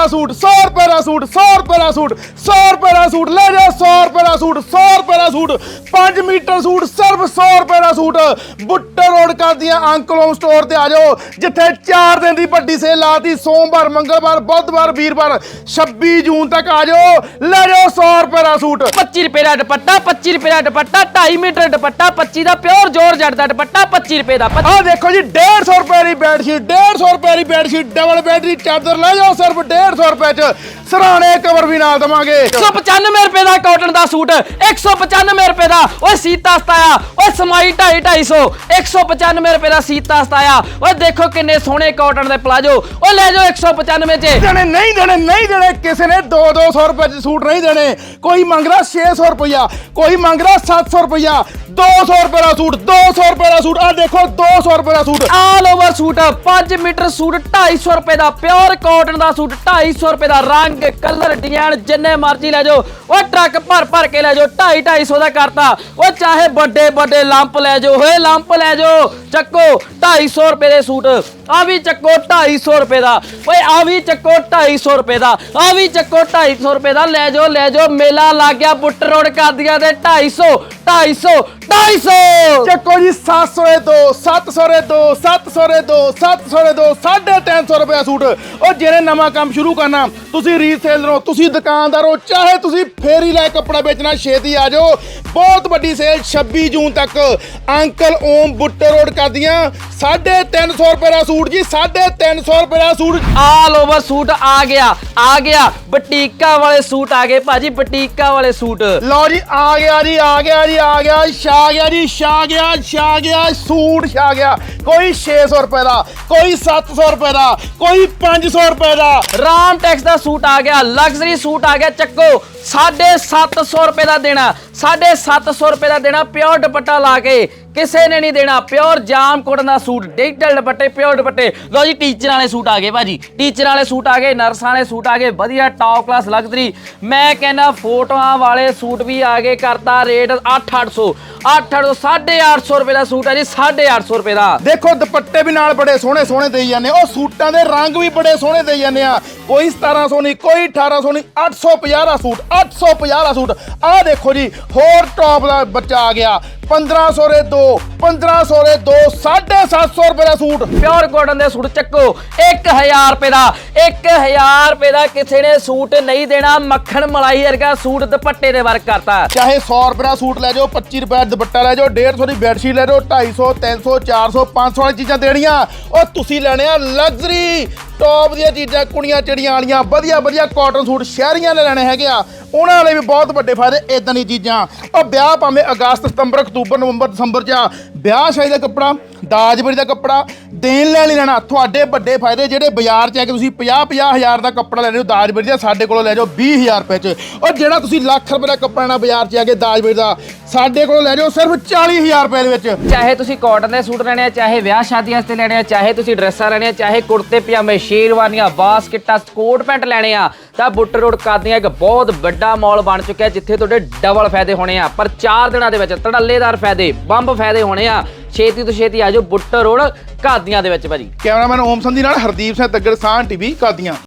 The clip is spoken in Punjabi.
ਦਾ ਸੂਟ 100 ਰੁਪਏ ਦਾ ਸੂਟ 100 ਰੁਪਏ ਦਾ ਸੂਟ 100 ਰੁਪਏ ਦਾ ਸੂਟ ਲੈ ਜਾ 100 ਰੁਪਏ ਦਾ ਸੂਟ 100 ਰੁਪਏ ਦਾ ਸੂਟ 5 ਮੀਟਰ ਸੂਟ ਸਿਰਫ 100 ਰੁਪਏ ਦਾ ਸੂਟ। ਬੁੱਟਰ ਰੋਡ ਕਰਦੀਆਂ ਅੰਕਲ ਸਟੋਰ ਤੇ ਆ ਜਾਓ ਜਿੱਥੇ 4 ਦਿਨ ਦੀ ਵੱਡੀ ਸੇਲ ਲਾਤੀ ਸੋਮਵਾਰ ਮੰਗਲਵਾਰ ਬੁੱਧਵਾਰ ਵੀਰਵਾਰ 26 ਜੂਨ ਤੱਕ ਆ ਜਾਓ ਲੈ ਜਾਓ 100 ਰੁਪਏ ਦਾ ਸੂਟ। 25 ਰੁਪਏ ਦਾ ਦੁਪੱਟਾ 25 ਰੁਪਏ ਦਾ ਦੁਪੱਟਾ 2.5 ਮੀਟਰ ਦੁਪੱਟਾ 25 ਦਾ ਪਿਓਰ ਜੋਰ ਜੱਟ ਦਾ ਦੁਪੱਟਾ 25 ਰੁਪਏ ਦਾ ਆਹ ਦੇਖੋ ਜੀ 150 ਰੁਪਏ ਦੀ ਬੈੱਡ ਸ਼ੀਟ 150 ਰੁਪਏ ਦੀ ਬੈੱਡ ਸ਼ੀਟ ਡਬਲ ਬੈੱਡ ਦੀ ਚਾਦਰ ਲੈ ਜਾਓ ਸਿਰਫ 150 ਰੁਪਏ ਚ ਸਰਾਣੇ ਕਵਰ ਵੀ ਨਾਲ ਦਵਾਂਗੇ। 195 ਰੁਪਏ ਦਾ ਕਾਟਨ ਦਾ ਸੂਟ 195 ਰੁਪਏ ਦਾ। ਓਏ ਸੀਤਾ ਸਤਾਇਆ ਓਏ ਸਮਾਈ 2.5 250 195 ਰੁਪਏ ਦਾ ਸੀਤਾ ਸਤਾਇਆ। ਓਏ ਦੇਖੋ ਕਿੰਨੇ ਸੋਹਣੇ ਕਾਟਨ ਦੇ ਪਲਾਜੋ। ਓਏ ਲੈ ਜਾਓ 195 ਚ। ਦੇਣੇ ਨਹੀਂ ਦੇਣੇ ਨਹੀਂ ਦੇਣੇ ਕਿਸੇ ਨੇ 2-200 ਰੁਪਏ ਚ ਸੂਟ ਨਹੀਂ ਦੇਣੇ। ਕੋਈ ਮੰਗਦਾ 600 ਰੁਪਇਆ ਕੋਈ ਮੰਗਦਾ 700 ਰੁਪਇਆ 200 ਰੁਪਏ ਦਾ ਸੂਟ 200 ਰੁਪਏ ਦਾ ਸੂਟ ਆਹ ਦੇਖੋ 200 ਰੁਪਏ ਦਾ suit. All over suit 5 metre suit 250 ਰੁਪਏ ਦਾ ਪਿਓਰ ਕਾਟਨ ਦਾ ਸੂਟ 250 ਰੁਪਏ ਦਾ ਰੰਗ, ਕਲਰ, ਡਿਜ਼ਾਈਨ ਜਿੰਨੇ ਮਰਜ਼ੀ ਲੈ ਜਾਓ। ਓਏ ਟਰੱਕ ਭਰ ਭਰ ਕੇ ਲੈ ਜਾਓ 2.5 250 ਦਾ ਕਰਤਾ। ਓਏ ਚਾਹੇ ਵੱਡੇ ਵੱਡੇ ਲੰਪ ਲੈ ਜਾਓ ਹੋਏ ਲੰਪ ਲੈ ਜਾਓ। ਚੱਕੋ 250 ਰੁਪਏ ਦੇ ਸੂਟ, ਆ ਵੀ ਚੱਕੋ 250 ਰੁਪਏ ਦਾ। ਓਏ ਆ ਵੀ ਚੱਕੋ 250 ਰੁਪਏ ਦਾ, ਆ ਵੀ ਚੱਕੋ 250 ਰੁਪਏ ਦਾ। ਲੈ ਜਾਓ ਲੈ ਜਾਓ, ਮੇਲਾ ਲੱਗ ਗਿਆ ਬੁੱਟ ਰੋਡ ਕਾਦੀਆਂ ਦੇ 250 250 250 ਚੱਕੋ ਜੀ 700 ਦੇ ਦੋ 700 ਦੇ ਦੋ 700 ਦੇ ਦੋ 700 ਦੇ ਦੋ 350 ਰੁਪਏ ਸੂਟ। ਉਹ ਜਿਹਨੇ ਨਵਾਂ ਕੰਮ ਸ਼ੁਰੂ ਕਰਨਾ ਤੁਸੀਂ ਰੀਸੇਲਰ ਹੋ ਤੁਸੀਂ ਦੁਕਾਨਦਾਰ ਹੋ ਚਾਹੇ ਤੁਸੀਂ ਫੇਰੀ ਲੈ ਕੱਪੜਾ ਵੇਚਣਾ ਛੇਤੀ ਆ ਜਾਓ। ਬਹੁਤ ਵੱਡੀ ਸੇਲ 26 ਜੂਨ ਤੱਕ। ਅੰਕਲ ਓਮ ਬੁੱਟੇ ਰੋਡ ਕਰਦੀਆਂ। 350 ਰੁਪਏ ਦਾ ਸੂਟ ਜੀ 350 ਰੁਪਏ ਦਾ ਸੂਟ। ਆਲ ਓਵਰ ਸੂਟ ਆ ਗਿਆ ਆ ਗਿਆ। ਬਟੀਕਾ ਵਾਲੇ ਸੂਟ ਆ ਗਏ ਭਾਜੀ ਬਟੀਕਾ ਵਾਲੇ ਸੂਟ। ਲਓ ਜੀ ਆ ਗਿਆ ਜੀ ਆ ਗਿਆ ਜੀ ਆ ਗਿਆ ਛਾ ਗਿਆ ਜੀ ਛਾ ਗਿਆ ਛਾ ਗਿਆ ਸੂਟ ਛਾ ਗਿਆ। ਕੋਈ 600 ਰੁਪਏ ਦਾ, ਕੋਈ 700 ਰੁਪਏ ਦਾ, ਕੋਈ 500 ਰੁਪਏ ਦਾ। ਰਾਮ ਟੈਕਸ ਦਾ ਸੂਟ ਆ ਗਿਆ, ਲਗਜ਼ਰੀ ਸੂਟ ਆ ਗਿਆ, ਚੱਕੋ। 750 ਰੁਪਏ ਦਾ ਦੇਣਾ 750 ਰੁਪਏ ਦਾ ਦੇਣਾ ਪਿਓਰ ਦੁਪੱਟਾ ਲਾ ਕੇ। ਕਿਸੇ ਨੇ ਨਹੀਂ ਦੇਣਾ, ਪਿਓਰ ਜਾਮ ਕੋਟਨ ਦਾ ਸੂਟ, ਡਿਜੀਟਲ ਦੁਪੱਟੇ, ਪਿਓਰ ਦੁਪੱਟੇ। ਲਓ ਜੀ, ਟੀਚਰ ਵਾਲੇ ਸੂਟ ਆ ਗਏ ਭਾਜੀ। ਟੀਚਰ ਵਾਲੇ ਸੂਟ ਆ ਗਏ, ਨਰਸਾਂ ਵਾਲੇ ਸੂਟ ਆ ਗਏ, ਵਧੀਆ ਟੌਪ ਕਲਾਸ ਲਗਜ਼ਰੀ। ਮੈਂ ਕਹਿੰਦਾ ਫੋਟੋਆਂ ਵਾਲੇ ਸੂਟ ਵੀ ਆ ਗਏ ਕਰਤਾ, ਰੇਟ 8800 8800 850 ਰੁਪਏ ਦਾ ਸੂਟ ਹੈ ਜੀ 850 ਰੁਪਏ ਦਾ। ਦੇਖੋ ਦੁਪੱਟੇ ਵੀ ਨਾਲ ਬੜੇ ਸੋਹਣੇ ਸੋਹਣੇ ਦੇਈ ਜਾਂਦੇ ਉਹ ਸੂਟਾਂ ਦੇ ਰੰਗ ਵੀ ਬੜੇ ਸੋਹਣੇ ਦੇਈ ਜਾਂਦੇ ਆ। ਕੋਈ 1700 ਨਹੀਂ, ਕੋਈ 1800 ਨਹੀਂ 850 ਦਾ ਸੂਟ 850 ਦਾ ਸੂਟ। ਆਹ ਦੇਖੋ ਜੀ, ਹੋਰ ਟੌਪ ਦਾ ਬੱਚਾ ਆ ਗਿਆ। 1500 ਦੇ ਦੋ 1500 ਦੇ ਦੋ 750 ਰੁਪਏ ਦਾ ਸੂਟ। ਪਿਓਰ ਕਾਟਨ ਦੇ ਸੂਟ ਚੱਕੋ। 1000 ਰੁਪਏ ਦਾ 1000 ਰੁਪਏ ਦਾ ਕਿਸੇ ਨੇ ਸੂਟ ਨਹੀਂ ਦੇਣਾ ਮੱਖਣ ਮਲਾਈ ਵਰਗਾ ਸੂਟ ਦੁਪੱਟੇ ਦੇ ਵਰਕ ਕਰਤਾ। ਚਾਹੇ 100 ਰੁਪਏ ਦਾ ਸੂਟ ਲੈ ਜਾਓ 25 ਰੁਪਏ ਦਾ ਦੁਪੱਟਾ ਲੈ ਜਾਓ 150 ਦੀ ਬੈਡਸ਼ੀਟ ਲੈ ਜਾਓ 250 300 400 500 ਵਾਲੀ ਚੀਜ਼ਾਂ ਦੇਣੀਆਂ। ਉਹ ਤੁਸੀਂ ਲੈਣੇ ਆ ਲਗਜ਼ਰੀ ਟੌਪ ਦੀਆਂ ਚੀਜ਼ਾਂ ਕੁੜੀਆਂ ਚਿੜੀਆਂ ਵਾਲੀਆਂ ਵਧੀਆ ਵਧੀਆ ਕਾਟਨ ਸੂਟ ਸ਼ਹਿਰੀਆਂ ਨੇ ਲੈਣੇ ਹੈਗੇ ਆ। ਉਹਨਾਂ ਵਾਲੇ ਵੀ ਬਹੁਤ ਵੱਡੇ ਫਾਇਦੇ ਇਦਾਂ ਦੀ ਚੀਜ਼ਾਂ। ਉਹ ਵਿਆਹ ਭਾਵੇਂ ਅਗਸਤ, ਸਤੰਬਰ, ਅਕਤੂਬਰ, ਨਵੰਬਰ, ਦਸੰਬਰ ਚ ਆ ਵਿਆਹ ਸ਼ਾਦੀ ਦਾ ਕੱਪੜਾ ਦਾਜਬਰੀ ਦਾ ਕੱਪੜਾ, ਦੇਣ ਲੈਣ ਲਈ ਲੈਣਾ। ਤੁਹਾਡੇ ਵੱਡੇ ਫਾਇਦੇ ਜਿਹੜੇ ਬਾਜ਼ਾਰ ਚ ਆ ਕੇ ਤੁਸੀਂ 50 50 ਹਜ਼ਾਰ ਦਾ ਕੱਪੜਾ ਲੈਣੇ ਹੋ ਦਾਜਬਰੀ ਦਾ ਸਾਡੇ ਕੋਲੋਂ ਲੈ ਜਾਓ 20000 ਰੁਪਏ ਚ। ਔਰ ਜਿਹੜਾ ਤੁਸੀਂ ਲੱਖ ਰੁਪਏ ਦਾ ਕੱਪੜਾ ਲੈਣਾ ਬਾਜ਼ਾਰ ਚ ਆ ਕੇ ਦਾਜਬਰੀ ਦਾ, ਸਾਡੇ ਕੋਲੋਂ ਲੈ ਜਾਓ ਸਿਰਫ 40000 ਰੁਪਏ ਦੇ ਵਿੱਚ। ਚਾਹੇ ਤੁਸੀਂ ਕਾਟਨ ਦੇ ਸੂਟ ਲੈਣੇ ਆ, ਚਾਹੇ ਵਿਆਹ ਸ਼ਾਦੀਆਂ ਵਾਸਤੇ ਲੈਣੇ ਆ, ਚਾਹੇ ਤੁਸੀਂ ਡਰੈਸਾਂ ਲੈਣੇ ਆ ਚਾਹੇ ਕੁੜਤੇ, ਪਜਾਮੇ, ਸ਼ੇਰਵਾਨੀਆਂ, ਬਾਸਕਟਾਂ ਕੋਟ ਪੈਂਟ ਲੈਣੇ ਆ, ਤਾਂ ਬੁੱਟ ਰੋਡ ਕਾਦੀਆਂ ਇੱਕ ਬਹੁਤ ਵੱਡਾ ਮਾਲ ਬਣ ਚੁੱਕਿਆ, ਜਿੱਥੇ ਤੁਹਾਡੇ ਡਬਲ ਫਾਇਦੇ ਹੋਣੇ ਆ। ਪਰ 4 ਦਿਨਾਂ ਦੇ ਵਿੱਚ ਧੜੱਲੇਦਾਰ ਫਾਇਦੇ, ਬੰਬ ਫਾਇਦੇ ਹੋਣੇ ਆ। ਛੇਤੀ ਤੋਂ ਛੇਤੀ ਆ ਜਾਓ ਬੁੱਟ ਰੋਡ ਕਾਦੀਆਂ ਦੇ ਵਿੱਚ ਭਾਜੀ। ਕੈਮਰਾਮੈਨ ਓਮ ਸੰਧੀ ਨਾਲ ਹਰਦੀਪ ਸਿੰਘ ਤੱਗੜ ਸਾਹ ਟੀਵੀ ਕਾਦੀਆਂ